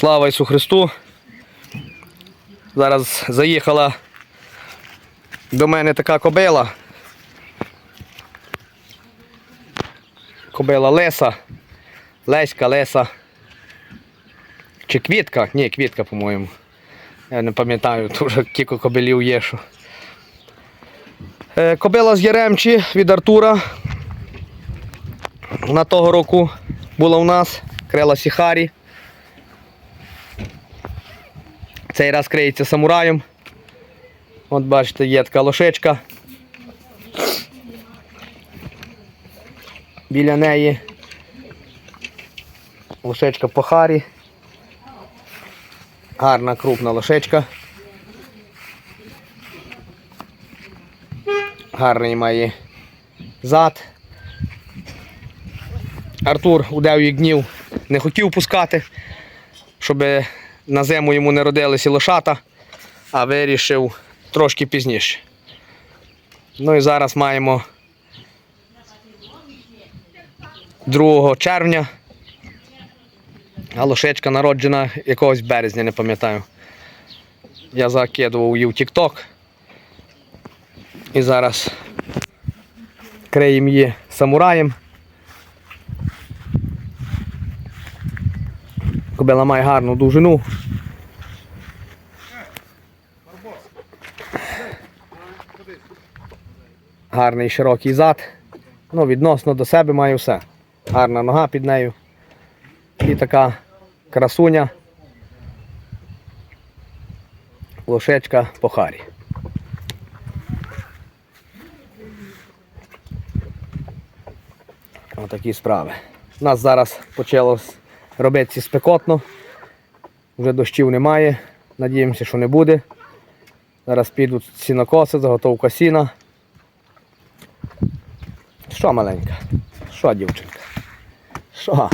Слава Ісу Христу. Зараз заїхала до мене така кобила. Кобила Леса. Леська, Леса. Чи квітка? Ні, квітка, по-моєму. Я не пам'ятаю, дуже кілька кобилів є. Що. Е, Кобила з Яремчі від Артура. На того року була у нас крела Сіхарі. Цей раз криється самураєм. От бачите, є така лошечка. Біля неї лошечка по харі. Гарна крупна лошечка. Гарний має зад. Артур у дев'ять днів не хотів пускати, щоб на зиму йому не родилися лошата, а вирішив трошки пізніше. Ну і зараз маємо 2 червня. А лошечка народжена якогось березня, не пам'ятаю. Я закидував її в TikTok. І зараз криємо її самураєм. Кобила має гарну довжину. Гарний широкий зад. Ну, відносно до себе має все. Гарна нога під нею. І така красуня. Лошечка по харі. Отакі справи. У нас зараз почалось робити спекотно. Вже дощів немає. Надіємося, що не буде. Зараз підуть сінокоси, заготовка сіна. Що маленька? Що, дівчинка? Що?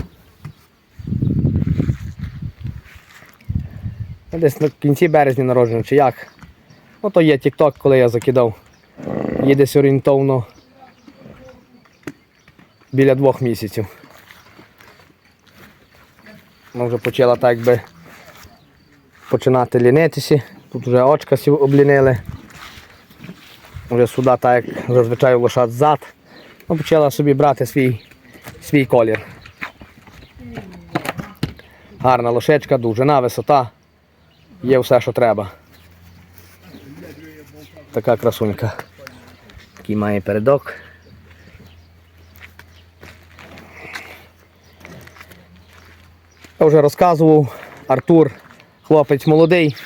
Ну, Десь на кінці березня народжено, чи як? Ну то є TikTok, коли я закидав. Є десь орієнтовно біля двох місяців. Вона вже почала так би починати лінитися. Тут вже очка сі облінили. Вже сюди так як зазвичай лошад зад. Ну, почала собі брати свій, свій колір. Гарна лошечка, довжина, висота. Є все, що треба. Така красунька. Такий має передок. Вже розказував, Артур хлопець молодий.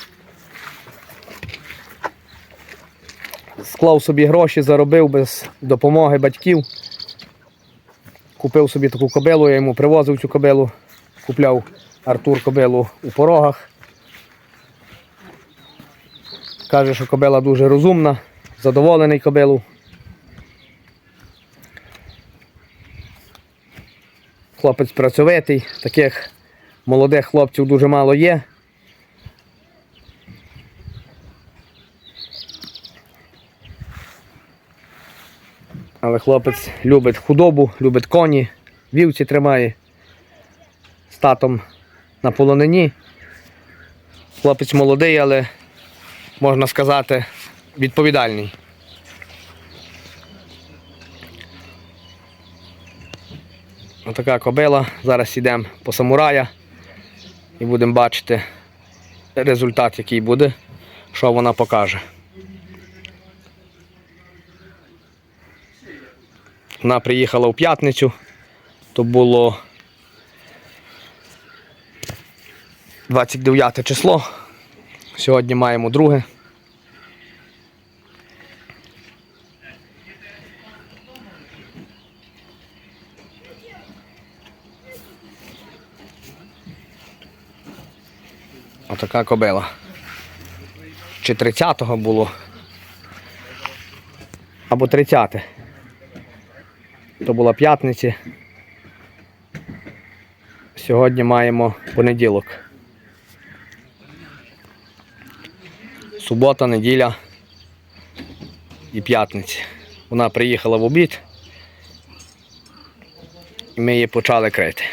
Склав собі гроші, заробив без допомоги батьків. Купив собі таку кобилу, я йому привозив цю кобилу, купляв Артур кобилу у порогах. Каже, що кобила дуже розумна, задоволений кобилу. Хлопець працьовитий, таких молодих хлопців дуже мало є. Але хлопець любить худобу, любить коні, вівці тримає з татом на полонині. Хлопець молодий, але можна сказати, відповідальний. Отака кобила. Зараз йдемо по самурая і будемо бачити результат, який буде, що вона покаже. Вона приїхала у п'ятницю, то було 29 число. Сьогодні маємо друге. Отака кобила. Чи 30-го було? Або 30-те. То була п'ятниця. Сьогодні маємо понеділок. Субота, неділя і п'ятниця. Вона приїхала в обід. І ми її почали крити.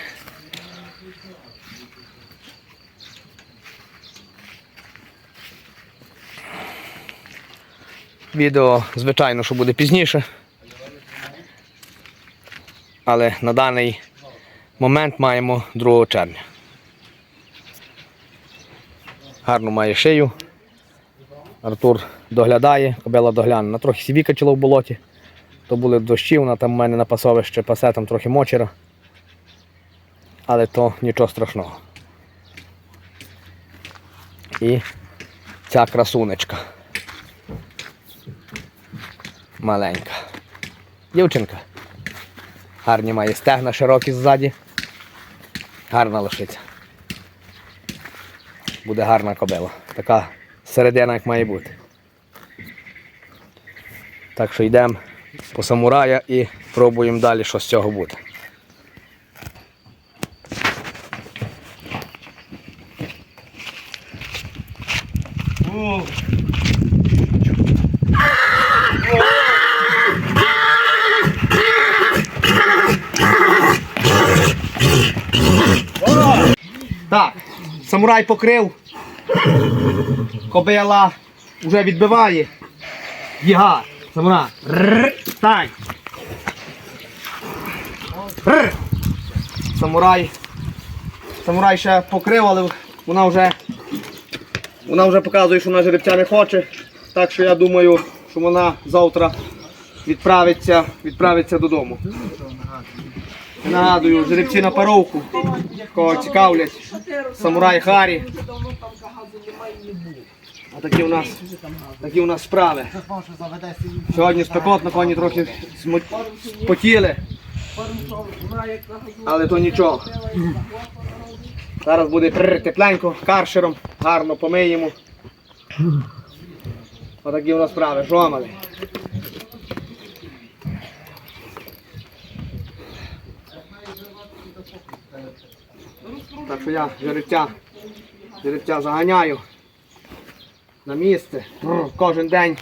Відео, звичайно, що буде пізніше. Але на даний момент маємо 2 червня. Гарно має шию. Артур доглядає, кобила догляне. Трохи сі викачало в болоті. То були дощі, вона там в мене на пасовище пасе, там трохи мочера. Але то нічого страшного. І ця красунечка. Маленька. Дівчинка. Гарні має стегна широкі ззаді. Гарна лошиця. Буде гарна кобила. Така середина, як має бути. Так що йдемо по самурая і пробуємо далі, що з цього буде. Так, самурай покрив. Кобила вже відбиває. Єга, самурай. Рррр. Самурай. Самурай ще покрив, але вона вже вона вже показує, що вона жеребця не хоче. Так що я думаю, що вона завтра відправиться, відправиться додому. Нагадую, жеребці на паровку, кого цікавлять, самурай Харі. А такі у нас, такі у нас справи. Сьогодні спекотно, коні трохи спотіли. Але то нічого. Зараз буде тепленько, каршером, гарно помиємо. Отакі у нас справи. Жомали. Так що я жеребця, жеребця заганяю на місце. Кожен день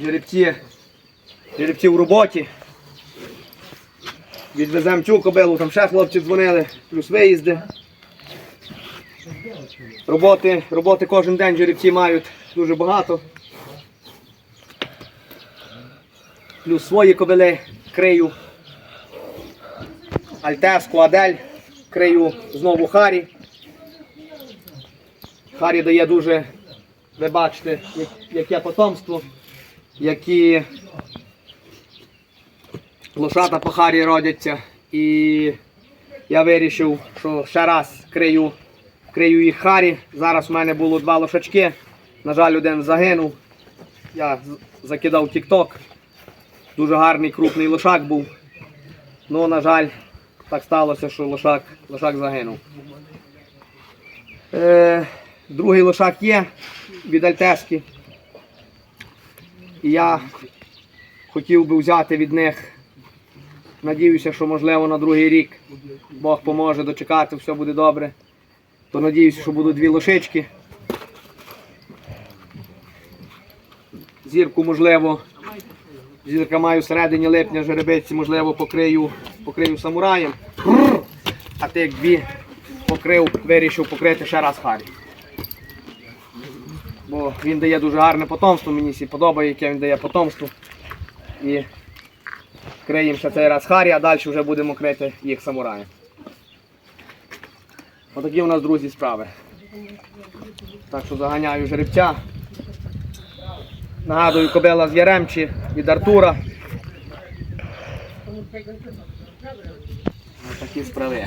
жеребці, жеребці в роботі. Відвеземо цю кобилу, там ще хлопці дзвонили, плюс виїзди. Роботи, роботи кожен день жеребці мають дуже багато. Плюс свої кобили крию. Альтеску, Адель, крию знову Харі. Харі дає дуже, ви бачите, яке потомство, які лошата по Харі родяться. І я вирішив, що ще раз крию, крию їх Харі. Зараз в мене було два лошачки. На жаль, один загинув. Я закидав тік-ток. Дуже гарний крупний лошак був. Ну, на жаль, так сталося, що лошак, лошак загинув. Е, другий лошак є від Альтески. І я хотів би взяти від них. Надіюся, що можливо на другий рік Бог поможе дочекати, все буде добре. То надіюся, що будуть дві лошички. Зірку, можливо, зірка маю в середині липня жеребиці, можливо, покрию, покрию самураєм. А ти як дві покрив, вирішив покрити ще раз Харі. Бо він дає дуже гарне потомство, мені всі подобає, яке він дає потомство. І криємо ще цей раз Харі, а далі вже будемо крити їх самураєм. Отакі у нас, друзі, справи. Так що заганяю жеребця. Нагадую, кобила з Яремчі від Артура. Ось такі справи.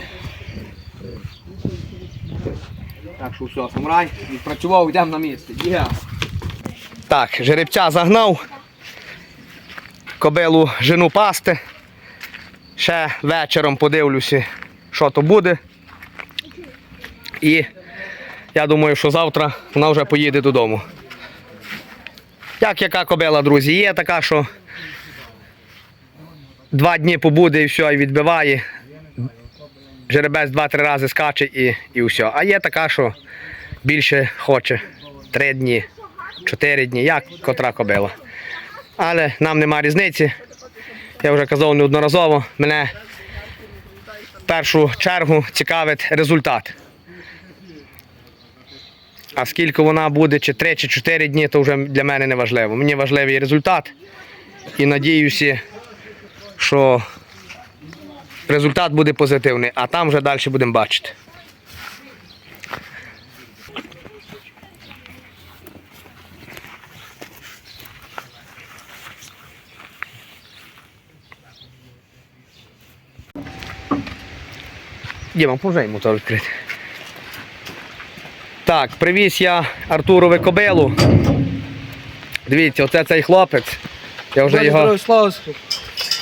Так що все, самурай, відпрацював, йдемо на місце. Є. Так, жеребця загнав. Кобилу жену пасти. Ще вечором подивлюся, що то буде. І я думаю, що завтра вона вже поїде додому. Як яка кобила, друзі, є така, що два дні побуде і все, і відбиває. Жеребець два-три рази скаче і, і все. А є така, що більше хоче. Три дні, чотири дні, як котра кобила. Але нам нема різниці. Я вже казав неодноразово, мене в першу чергу цікавить результат. А скільки вона буде, чи 3 чи 4 дні, то вже для мене не важливо. Мені важливий результат. І надіюся, що результат буде позитивний, а там вже далі будемо бачити. Діма, поможи йому то відкрити. Так, привіз я Артурові кобилу. Дивіться, оце цей хлопець. Я вже його,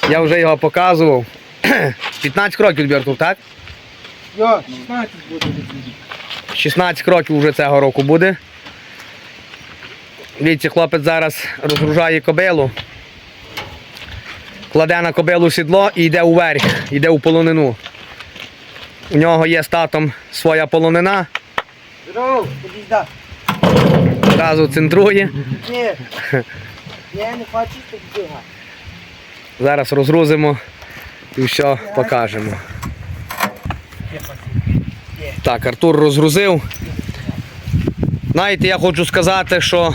я вже його показував. 15 років тобі, так? Йо, 16 буде. 16 років вже цього року буде. Дивіться, хлопець зараз розгружає кобилу. Кладе на кобилу сідло і йде уверх, йде у полонину. У нього є з татом своя полонина, Здорово, тобі одразу центрує. Ні. Я не хочу, щоб бігати. Зараз розгрузимо і все покажемо. Так, Артур розгрузив. Знаєте, я хочу сказати, що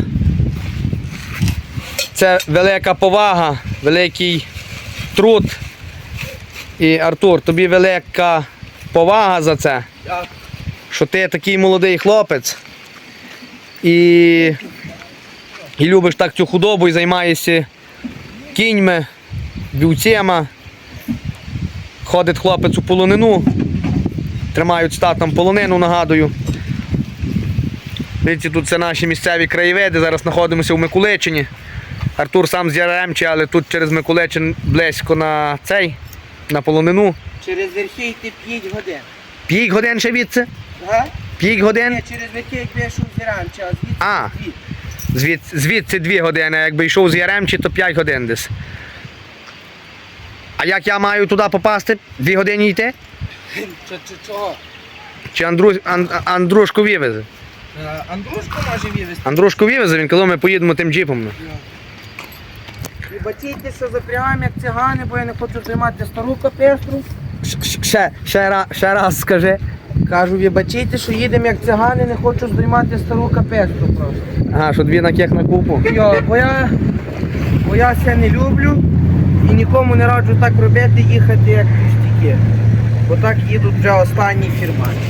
це велика повага, великий труд. І Артур, тобі велика повага за це, що ти такий молодий хлопець і, і любиш так цю худобу і займаєшся кіньми, вівцями. Ходить хлопець у полонину, тримають статом полонину, нагадую. Дивіться, тут це наші місцеві краєвиди. Зараз знаходимося в Микуличині. Артур сам з Яремчі, але тут через Микуличин близько на цей, на полонину. Через верхи йти 5 годин. П'ять годин ще відси? Ага? П'ять годин? Ні, через верхи як вийшов з Іранча, а звідси А. дві. Звід, звідси дві години, а якби йшов з Яремчі, то 5 годин десь. А як я маю туди попасти? Дві години йти? Чи, чи чого? Чи Андру, Ан, Андрушку вивезе? Е, Андрушко може вивезти. Андрушку вивезе, він коли ми поїдемо тим джипом. І бачіться за прямами як цигани, бо я не хочу займати стару капестру. Ще, ще, ра- ще раз скажи. Кажу, ви бачите, що їдемо як цигани, не хочу здіймати стару капестру просто. Ага, що дві на кех на купу. Йо, бо я, бо я це не люблю і нікому не раджу так робити, їхати як пустяки. Бо так їдуть вже останні фірмани.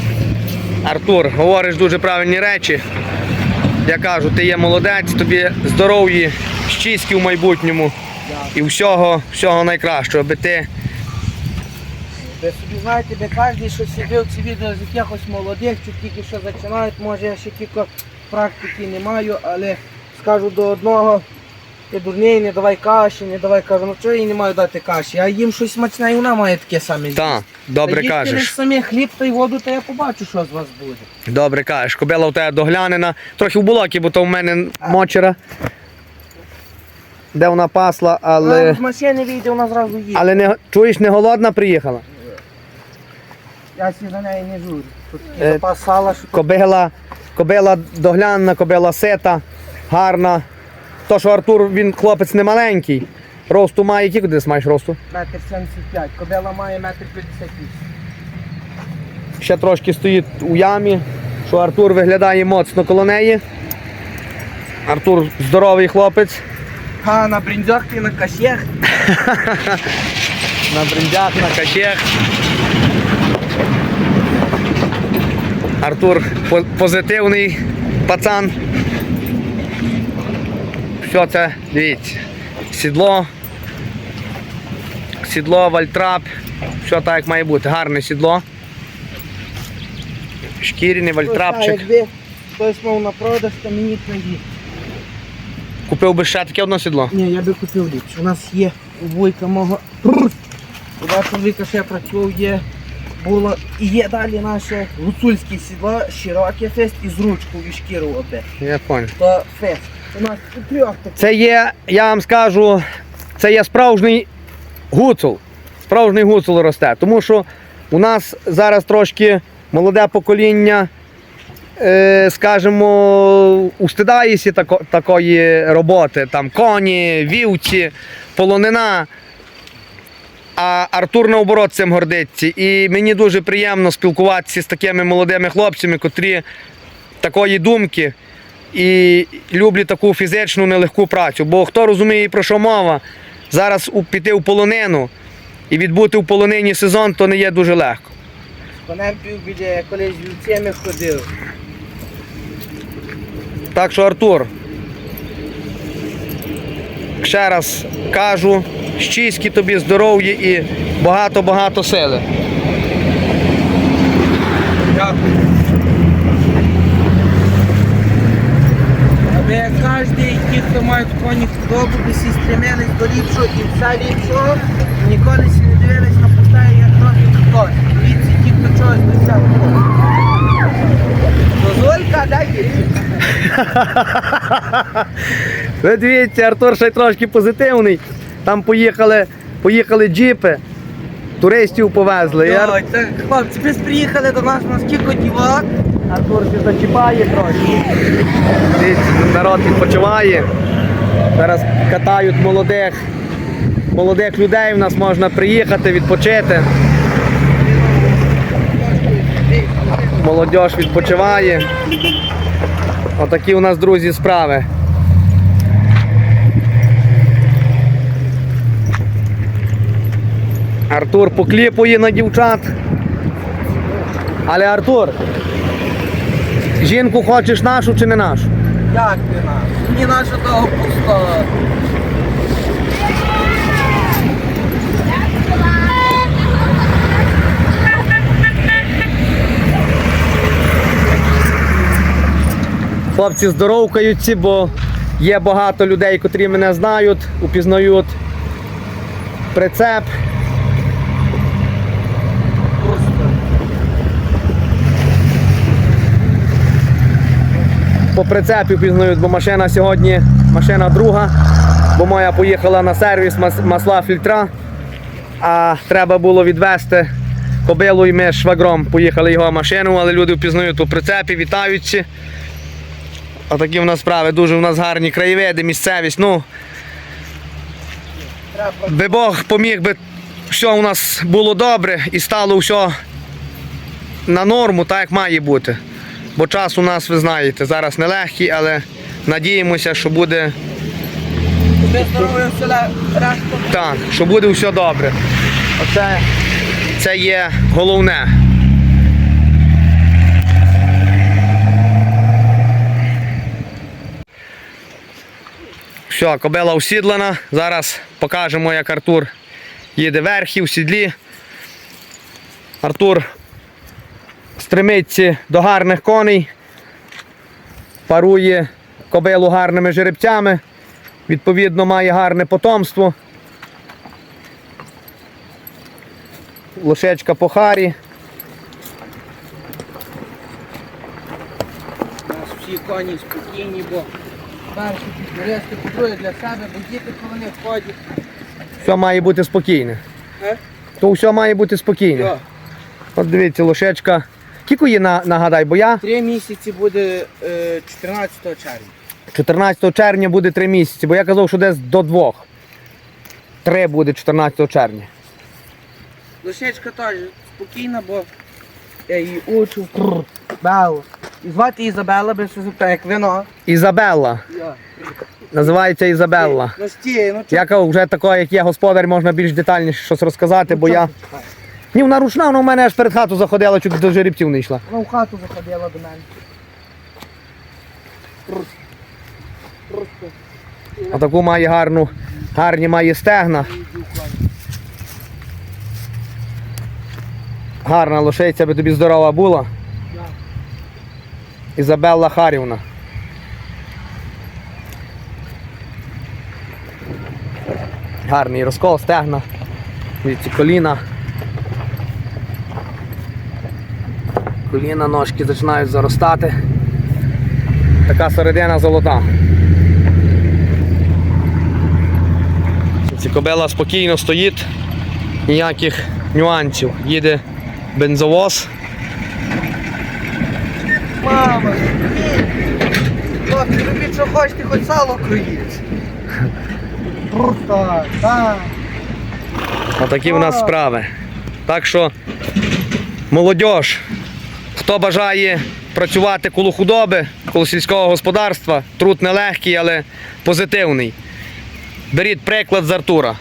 Артур, говориш дуже правильні речі. Я кажу, ти є молодець, тобі здоров'я, щастя в майбутньому і всього, всього найкращого, аби ти Ви собі знаєте, де кожен, що сидив ці відео з якихось молодих, що тільки що починають, може я ще тільки практики не маю, але скажу до одного, ти дурний, не давай каші, не давай кажу, ну чого я їй не маю дати каші, а їм щось смачне і вона має таке саме. та, добре Та їсти лиш самі хліб та й воду, та я побачу, що з вас буде. Добре кажеш. Кобила у тебе доглянена. Трохи в болокі, бо то в мене мочера. Де вона пасла, Але але. з машини вийде, вона зразу їде. Але не чуєш, не голодна приїхала. Я сі за неї не журю. Тут Е, такий запас сала, що Кобила, кобила доглянна, кобила сита, гарна. То, що Артур, він хлопець не маленький. Росту має, який десь маєш росту? метр 75, кобила має метр 58. Ще трошки стоїть у ямі, що Артур виглядає моцно коло неї. Артур здоровий хлопець. А на бріндзях і на кашях. На бриндях, на качех. Артур позитивний пацан. Все це, дивіться. Сідло. Сідло, вальтрап. Все так як має бути. Гарне сідло. Шкіряний вальтрапчик. Якби хтось мав на продаж, то мені тоді. Купив би ще таке одне сідло. Ні, я би купив ліпше. У нас є у вуйка мого. У вашого віка ще працював, є. Було і є далі наше гуцульське сідло, широке фест і з ручкою шкіру оде. Я понял. То фест. У нас у трьох таких. Це є, я вам скажу, це є справжній гуцул. Справжній гуцул росте. Тому що у нас зараз трошки молоде покоління, е, скажімо, устидається тако, такої роботи. Там коні, вівці, полонина. А Артур наоборот цим гордиться. І мені дуже приємно спілкуватися з такими молодими хлопцями, котрі такої думки і люблять таку фізичну нелегку працю. Бо хто розуміє, про що мова, зараз піти в полонину і відбути в полонині сезон, то не є дуже легко. Конем півбіля, я колись з ходив. Так що, Артур, ще раз кажу, щастя тобі, здоров'я і багато-багато сили. Дякую. Аби кожен, ті, хто мають коні би всі стремились до ліпшого і все ліпшого, ніколи сі не дивились на пустає, як трохи хтось. Дивіться, ті, хто чогось досяг. Дозволька, дай. Ви дивіться, Артур ще трошки позитивний. Там поїхали, поїхали джіпи, туристів повезли. Ар- Ой, так, хлопці, ви ж приїхали до нас на скільки дівок. Артур ще зачіпає трошки. Дивіться, народ відпочиває. Зараз катають молодих, молодих людей. В нас можна приїхати, відпочити. Молодь відпочиває. Отакі у нас, друзі, справи. Артур покліпує на дівчат. Але Артур, жінку хочеш нашу чи не нашу? Як не наш? Мені наша того пусто. Хлопці здоровкаються, бо є багато людей, котрі мене знають, упізнають прицеп. По прицепі впізнають, бо машина сьогодні машина друга, бо моя поїхала на сервіс масла фільтра, а треба було відвезти кобилу і ми з швагром поїхали його машину, але люди впізнають по прицепі, вітаються. Отакі в нас справи, дуже в нас гарні краєвиди, місцевість. Ну, би Бог поміг би, все у нас було добре і стало все на норму, так як має бути. Бо час у нас, ви знаєте, зараз нелегкий, але надіємося, що буде так, що буде все добре. Оце це є головне. Все, кобила усідлена. Зараз покажемо, як Артур їде верхи в сідлі. Артур стремиться до гарних коней, парує кобилу гарними жеребцями, відповідно має гарне потомство. Лошечка по харі. У нас всі коні спокійні, бо перші підберезки купують для себе, бо діти, коли вони входять. Все має бути спокійне. Е? То все має бути спокійне. Йо, От дивіться, лошечка. Її на, нагадай, бо я Три місяці буде е, 14 червня. 14 червня буде 3 місяці, бо я казав, що десь до двох. Три буде 14 червня. Лошечка теж спокійна, бо я її учу. Пррр, Белла. І звати Ізабела, би що запитає, як вино. Ізабелла. Я. Називається Ізабелла. Ну стій, ну Я кажу, вже такого, як є господар, можна більш детальніше щось розказати, бо я. Ні, вона ручна, вона в мене аж перед хату заходила, чуть до жеребців не йшла. Вона в хату заходила до мене. Просто. Отаку має гарну, гарні має стегна. Гарна лошиця, би тобі здорова була. Ізабелла Харівна. Гарний розкол, стегна. Коліна. Коліна, ножки починають заростати. Така середина золота. Ці кобила спокійно стоїть, ніяких нюансів. Їде бензовоз. Мама, ні. Хлопці, робіть, що хочете, хоч сало кроїть. Просто, так. Отакі в нас справи. Так що, молодь, хто бажає працювати коло худоби, коло сільського господарства. Труд нелегкий, але позитивний. Беріть приклад з Артура.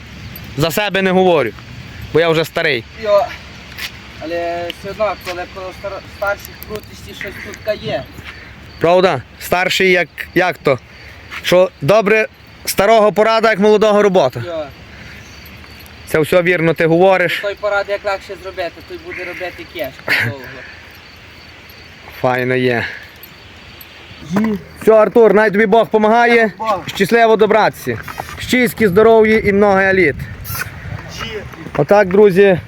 За себе не говорю, бо я вже старий. Йо. Але все одно, коли коло стар- старших крутості щось тут є. Правда? Старший як, як то? Що добре старого порада, як молодого робота. Йо. Це все вірно ти говориш. Той порад як легше зробити, той буде робити кешку довго. Файно є. Все, Артур, най тобі Бог допомагає. Щасливо добратися. Щастя, здоров'я і много еліт. Отак, друзі,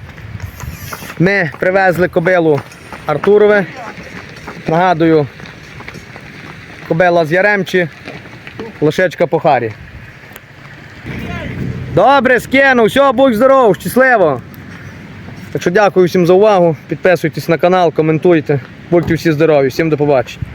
ми привезли кобилу Артурове. Нагадую, кобила з Яремчі, лошечка по Харі. Добре, скину, все, будь здоров, щасливо. Так що дякую всім за увагу. Підписуйтесь на канал, коментуйте. Будьте всі здорові, всім до побачення.